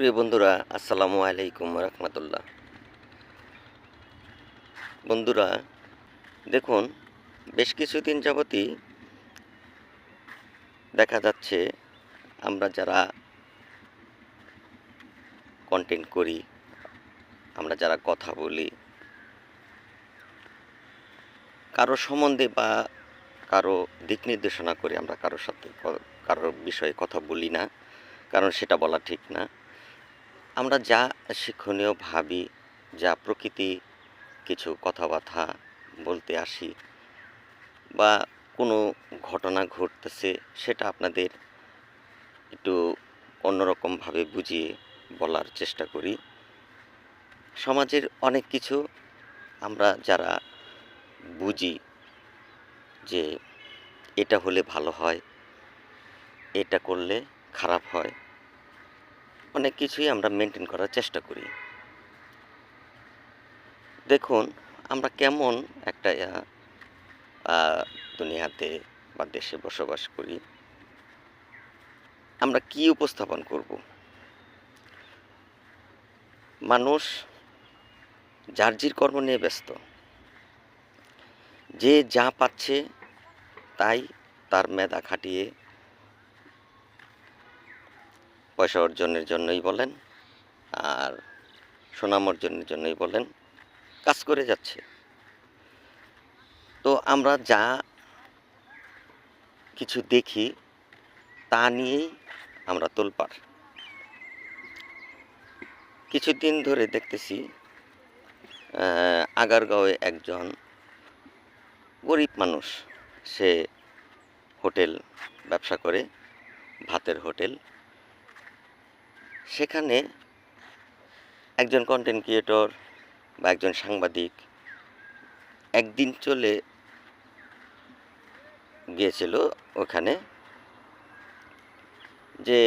প্রিয় বন্ধুরা, আসসালামু আলাইকুম রহমতুল্লাহ। বন্ধুরা, দেখুন, বেশ কিছুদিন যাবতই দেখা যাচ্ছে আমরা যারা কন্টেন্ট করি, আমরা যারা কথা বলি, কারও সম্বন্ধে বা কারও দিক নির্দেশনা করে, আমরা কারোর সাথে কারোর বিষয়ে কথা বলি না, কারণ সেটা বলা ঠিক না। আমরা যা শিক্ষণীয় ভাবি, যা প্রকৃতি কিছু কথাবার্তা বলতে আসি বা কোনো ঘটনা ঘটতেছে, সেটা আপনাদের একটু অন্যরকমভাবে বুঝিয়ে বলার চেষ্টা করি। সমাজের অনেক কিছু আমরা যারা বুঝি যে এটা হলে ভালো হয়, এটা করলে খারাপ হয় অনেক কিছুই আমরা মেনটেন করার চেষ্টা করি। দেখুন, আমরা কেমন একটা দুনিয়াতে বা দেশে বসবাস করি, আমরা কি উপস্থাপন করব? মানুষ যার জির কর্ম নিয়ে ব্যস্ত, যে যা পাচ্ছে তাই তার মেধা খাটিয়ে পয়সা অর্জনের জন্যই বলেন আর সুনাম অর্জনের জন্যই বলেন, কাজ করে যাচ্ছে। তো আমরা যা কিছু দেখি, তা নিয়েই আমরা তোলপাড়। কিছুদিন ধরে দেখতেছি আগারগাঁওয়ে একজন গরিব মানুষ, সে হোটেল ব্যবসা করে, ভাতের হোটেল। সেখানে একজন কন্টেন্ট ক্রিয়েটর বা একজন সাংবাদিক একদিন চলে গিয়েছিল ওখানে যে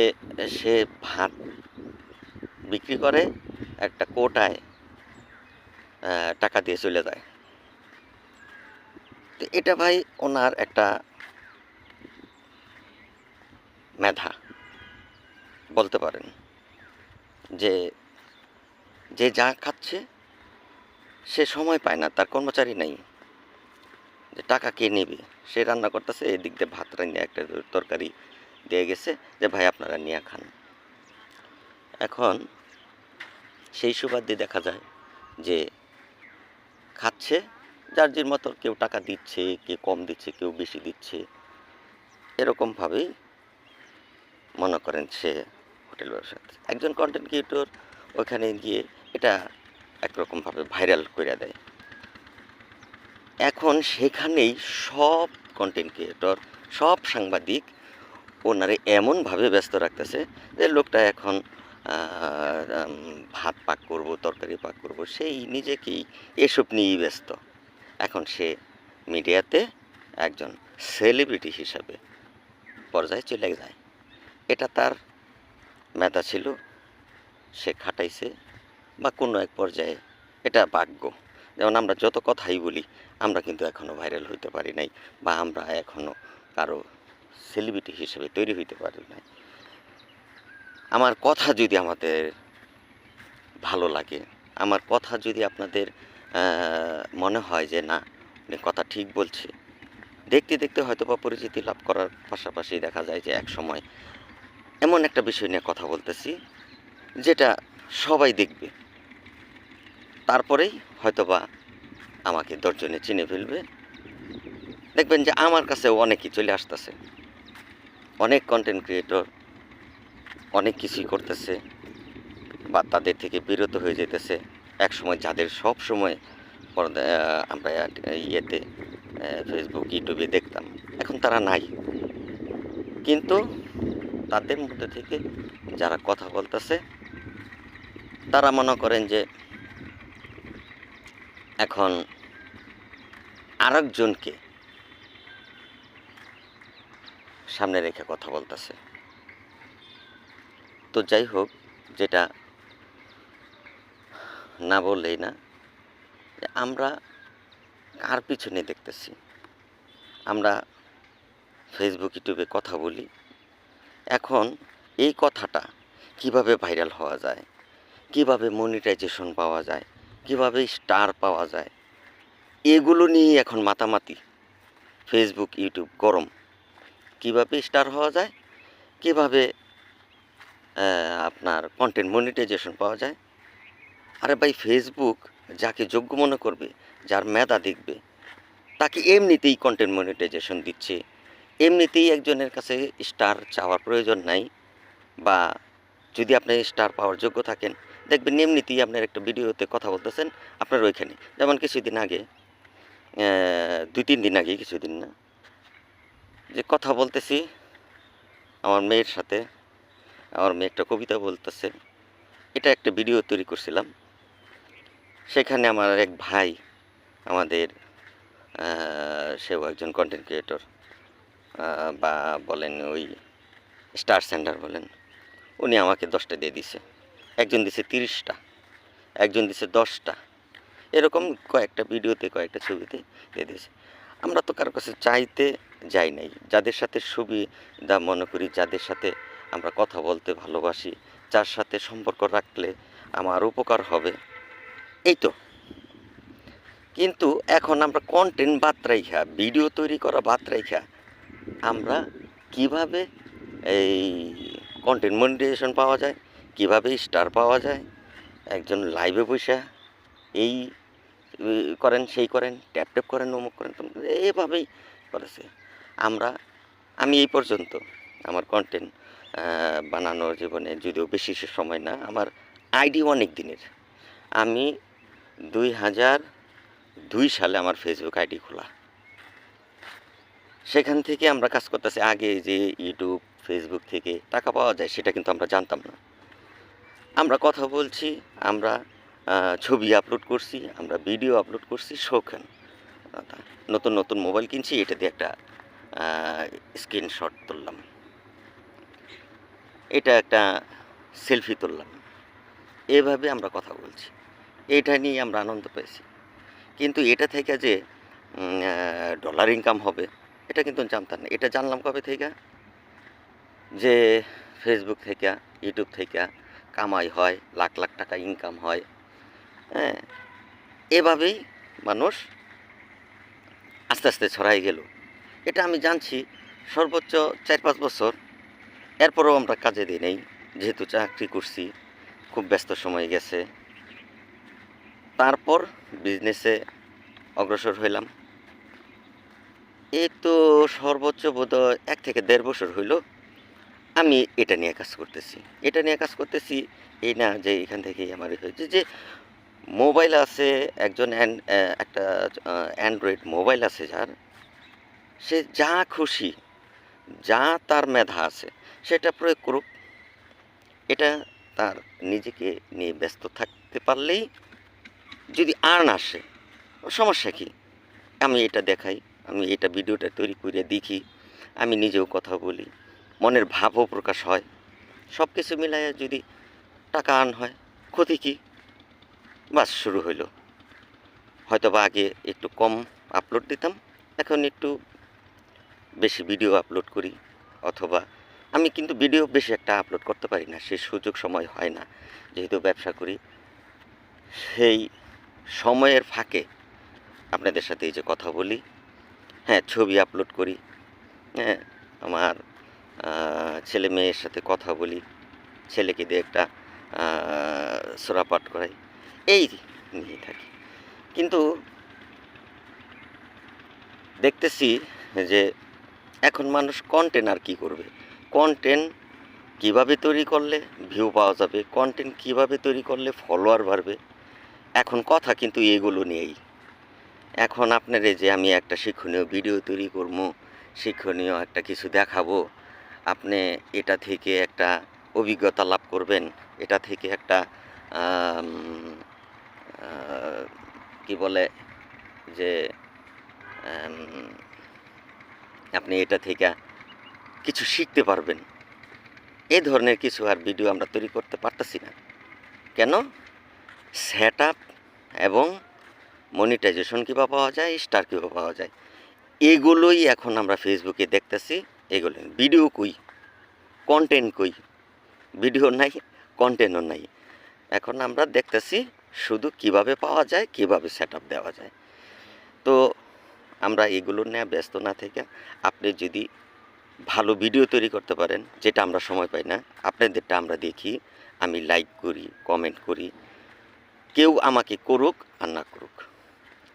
সে ভাত বিক্রি করে একটা কোটায় টাকা দিয়ে চলে যায়। তো এটা ভাই ওনার একটা মেধা, বলতে পারেন। যে যে যা খাচ্ছে, সে সময় পায় না, তার কর্মচারী নাই। যে টাকা কে নেবে? সে রান্না করতেছে এদিক দিয়ে ভাত রান্না একটা তরকারি দিয়ে গেছে যে, ভাই, আপনারা নিয়ে খান। এখন সেই সুবাদে দেখা যায় যে, খাচ্ছে, যার যার মতো কেউ টাকা দিচ্ছে, কেউ কম দিচ্ছে, কেউ বেশি দিচ্ছে, এরকমভাবেই মনে করেন সে হোটেল ব্যবসা একজন কন্টেন্ট ক্রিয়েটর ওখানে গিয়ে এটা একরকমভাবে ভাইরাল করে দেয়। এখন সেখানেই সব কন্টেন্ট ক্রিয়েটর সব সাংবাদিক ওনারে এমনভাবে ব্যস্ত রাখতেছে যে লোকটা এখন ভাত পাক করব, তরকারি পাক করব, সেই নিজেকেই এসব নিয়েই ব্যস্ত। এখন সে মিডিয়াতে একজন সেলিব্রিটি হিসাবে পর্যায়ে চলে যায়। এটা তার মেধা ছিল, সে খাটাইছে বা কোনো এক পর্যায়ে এটা ভাগ্য। যেমন আমরা যত কথাই বলি, আমরা কিন্তু এখনও ভাইরাল হইতে পারি নাই বা আমরা এখনও কারও সেলিব্রিটি হিসেবে তৈরি হইতে পারি নাই। আমার কথা যদি আমাদের ভালো লাগে, আমার কথা যদি আপনাদের মনে হয় যে না কথা ঠিক বলছে, দেখতে দেখতে হয়তো বা পরিচিতি লাভ করার পাশাপাশি দেখা যায় যে এক সময় এমন একটা বিষয় নিয়ে কথা বলতেছি, যেটা সবাই দেখবে। তারপরেই হয়তোবা আমাকে দশজনে চিনে ফেলবে। দেখবেন যে আমার কাছেও অনেকেই চলে আসতেছে। অনেক কন্টেন্ট ক্রিয়েটর অনেক কিছুই করতেছে, বা তাদের থেকে বিরত হয়ে যেতেছে। এক সময় যাদের সব সময় আমরা ইয়েতে ফেসবুক ইউটিউবে দেখতাম। এখন তারা নাই। কিন্তু তাদের মধ্যে থেকে যারা কথা বলতেছে, তারা মনে করেন যে এখন আরেকজনকে সামনে রেখে কথা বলতেছে। তো যাই হোক, যেটা না বললেই না আমরা কার পিছনে দেখতেছি? আমরা ফেসবুক ইউটিউবে কথা বলি। এখন এই কথাটা কীভাবে ভাইরাল হওয়া যায়? কীভাবে মনিটাইজেশন পাওয়া যায়? কীভাবে স্টার পাওয়া যায়? এগুলো নিয়ে এখন মাতামাতি। ফেসবুক, ইউটিউব গরম। কীভাবে স্টার হওয়া যায়? কীভাবে আপনার কন্টেন্ট মনিটাইজেশন পাওয়া যায়? আরে ভাই, ফেসবুক যাকে যোগ্য মনে করবে, যার মেধা দেখবে, তাকে এমনিতেই কন্টেন্ট মনিটাইজেশন দিচ্ছে। এমনিতেই একজনের কাছে স্টার চাওয়ার প্রয়োজন নাই বা যদি আপনি স্টার পাওয়ার যোগ্য থাকেন, দেখবেন এমনিতেই আপনার একটা ভিডিওতে কথা বলতেছেন, আপনার ওইখানে। যেমন কিছুদিন আগে দুই, তিন দিন আগে কিছুদিন না, যে কথা বলতেছি, আমার মেয়ের সাথে, আমার মেয়ে একটা কবিতা বলতেছে, এটা একটা ভিডিও তৈরি করছিলাম। সেখানে আমার এক ভাই, আমাদের সেও একজন কন্টেন্ট ক্রিয়েটর বা বলেন ওই স্টার সেন্টার বলেন, উনি আমাকে দশটা দিয়ে দিছে। একজন দিছে তিরিশটা, একজন দিছে দশটা। এরকম কয়েকটা ভিডিওতে, কয়েকটা ছবিতে দিয়ে দিয়েছে। আমরা তো কারও কাছে চাইতে যাই নাই। যাদের সাথে সুবিধা মনে করি, যাদের সাথে আমরা কথা বলতে ভালোবাসি, যার সাথে সম্পর্ক রাখলে আমার উপকার হবে, এই তো। কিন্তু এখন আমরা কন্টেন্ট বাদ রাইখা ভিডিও তৈরি করা বাদ রাইখা আমরা কীভাবে এই কন্টেন্ট মনিটাইজেশন পাওয়া যায়, কীভাবে স্টার পাওয়া যায়, একজন লাইভে বসে এই করেন, সেই করেন ট্যাপ ট্যাপ করেন, অমুক করেন এভাবেই করেছে। আমরা, আমি এই পর্যন্ত আমার কন্টেন্ট বানানোর জীবনে যদিও বেশি সময় না, আমার আইডি অনেক দিনের। আমি দুই হাজার দুই সালে আমার ফেসবুক আইডি খোলা। সেখান থেকে আমরা কাজ করতেছি। আগে যে ইউটিউব ফেসবুক থেকে টাকা পাওয়া যায়, সেটা কিন্তু আমরা জানতাম না। আমরা কথা বলছি, আমরা ছবি আপলোড করছি, আমরা ভিডিও আপলোড করছি শৌখিন নতুন নতুন মোবাইল কিনছি, এটা দিয়ে একটা স্ক্রিনশট তুললাম। এটা একটা সেলফি তুললাম। এভাবে আমরা কথা বলছি। এটা নিয়ে আমরা আনন্দ পেয়েছি। কিন্তু এটা থেকে যে ডলার ইনকাম হবে এটা কিন্তু জানতাম না। এটা জানলাম কবে থেকে? যে ফেসবুক থেকে ইউটিউব থেকে কামাই হয়, লাখ লাখ টাকা ইনকাম হয়। হ্যাঁ এভাবেই মানুষ আস্তে আস্তে ছড়াই গেল। এটা আমি জানছি সর্বোচ্চ চার পাঁচ বছর। এরপরেও আমরা কাজে দিই নেই। যেহেতু চাকরি করছি, খুব ব্যস্ত সময় গেছে। তারপর বিজনেসে অগ্রসর হইলাম। এই তো সর্বোচ্চ বোধ এক থেকে দেড় বছর হইল আমি এটা নিয়ে কাজ করতেছি। এটা নিয়ে কাজ করতেছি, এই না যে এখান থেকেই আমার হয়েছে যে মোবাইল আছে, একজন একটা অ্যান্ড্রয়েড মোবাইল আছে যার, সে যা খুশি, যা তার মেধা আছে, সেটা প্রয়োগ করুক। এটা তার নিজেকে নিয়ে ব্যস্ত থাকতে পারলেই যদি আর্ন আসে, সমস্যা কি? আমি এটা দেখাই। আমি এটা ভিডিওটা তৈরি করে দেখি, আমি নিজেও কথা বলি, মনের ভাবও প্রকাশ হয়। সব কিছু মিলাইয়া যদি টাকা আর্ন হয়, ক্ষতি কি? বাস শুরু হইল। হয়তো বা আগে একটু কম আপলোড দিতাম, এখন একটু বেশি ভিডিও আপলোড করি, অথবা আমি কিন্তু ভিডিও বেশি একটা আপলোড করতে পারি না সেই সুযোগ সময় হয় না। যেহেতু ব্যবসা করি, সেই সময়ের ফাঁকে আপনাদের সাথে এই যে কথা বলি হ্যাঁ ছবি আপলোড করি। হ্যাঁ আমার ছেলে মেয়ের সাথে কথা বলি। ছেলেকে দিয়ে একটা সোরা পাঠ করাই। এই নিয়ে থাকি। কিন্তু দেখতেছি যে এখন মানুষ কন্টেন্ট আর কী করবে? কন্টেন্ট কীভাবে তৈরি করলে ভিউ পাওয়া যাবে? কন্টেন্ট কীভাবে তৈরি করলে ফলোয়ার বাড়বে? এখন কথা কিন্তু এগুলো নিয়েই। এখন আপনার এই যে আমি একটা শিক্ষণীয় ভিডিও তৈরি করব, শিক্ষণীয় একটা কিছু দেখাবো, আপনি এটা থেকে একটা অভিজ্ঞতা লাভ করবেন। এটা থেকে একটা কি বলে যে আপনি এটা থেকে কিছু শিখতে পারবেন। এই ধরনের কিছু আর ভিডিও আমরা তৈরি করতে পারতেছি না। কেন? সেট এবং মনিটাইজেশন কীভাবে পাওয়া যায় স্টার কীভাবে পাওয়া যায়। এগুলোই এখন আমরা ফেসবুকে দেখতেছি, এগুলো ভিডিও কই? কন্টেন্ট কই? ভিডিও নাই কন্টেন্টও নাই। এখন আমরা দেখতেছি শুধু কীভাবে পাওয়া যায়, কীভাবে সেট দেওয়া যায়। তো আমরা এগুলো নিয়ে ব্যস্ত না থেকে আপনি যদি ভালো ভিডিও তৈরি করতে পারেন, যেটা আমরা সময় পাই না, আপনাদেরটা আমরা দেখি, আমি লাইক করি কমেন্ট করি। কেউ আমাকে করুক আর না করুক।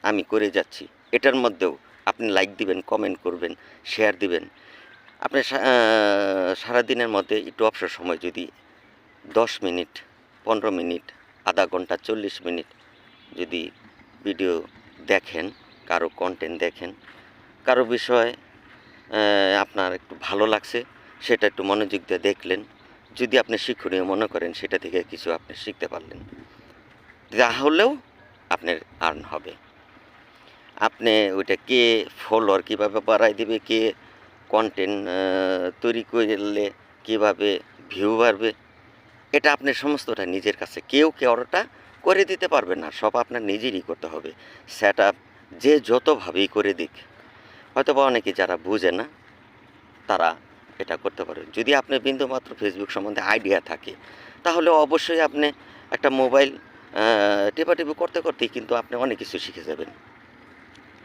আমি করে যাচ্ছি। এটার মধ্যেও আপনি লাইক দিবেন কমেন্ট করবেন শেয়ার দিবেন। আপনি সারাদিনের মধ্যে একটু অবসর সময় যদি দশ মিনিট, পনেরো মিনিট, আধা ঘণ্টা, চল্লিশ মিনিট যদি ভিডিও দেখেন, কারও কন্টেন্ট দেখেন, কারও বিষয় আপনার একটু ভালো লাগছে, সেটা একটু মনোযোগ দিয়ে দেখলেন, যদি আপনি শিক্ষণীয় মনে করেন, সেটা থেকে কিছু আপনি শিখতে পারলেন, তাহলেও আপনার আর্ন হবে। আপনি ওইটা কে ফলোয়ার কীভাবে বাড়াই দেবে, কে কন্টেন্ট তৈরি করলে কীভাবে ভিউ বাড়বে, এটা আপনি সমস্তটা নিজের কাছে, কেউ কেউ ওটা করে দিতে পারবে না, সব আপনার নিজেরই করতে হবে সেট আপ যে যতভাবেই করে দিক। হয়তো বা অনেকে যারা বুঝে না, তারা এটা করতে পারে। যদি আপনি বিন্দুমাত্র ফেসবুক সম্বন্ধে আইডিয়া থাকে, তাহলে অবশ্যই আপনি একটা মোবাইল টেপাটেপি করতে, করতেই কিন্তু আপনি অনেক কিছু শিখে যাবেন।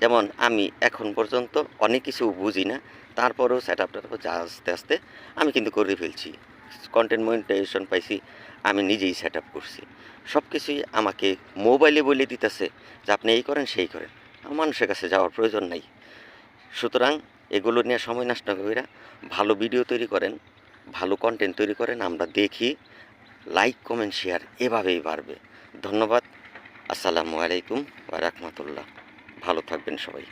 যেমন আমি এখন পর্যন্ত অনেক কিছু বুঝি না, তারপরেও সেট আপটার যা আস্তে আস্তে আমি কিন্তু করে ফেলছি। কন্টেন্ট মনিটাইজেশন পাইছি, আমি নিজেই সেট আপ করছি। সব কিছুই আমাকে মোবাইলে বলে দিতেছে যে আপনি এই করেন, সেই করেন। মানুষের কাছে যাওয়ার প্রয়োজন নাই। সুতরাং এগুলো নিয়ে সময় নষ্ট করে ভালো ভিডিও তৈরি করেন, ভালো কন্টেন্ট তৈরি করেন, আমরা দেখি লাইক কমেন্ট শেয়ার এভাবেই বাড়বে। ধন্যবাদ। আসসালামু আলাইকুম ওয়া রাহমাতুল্লাহ। ভালো থাকবেন সবাই।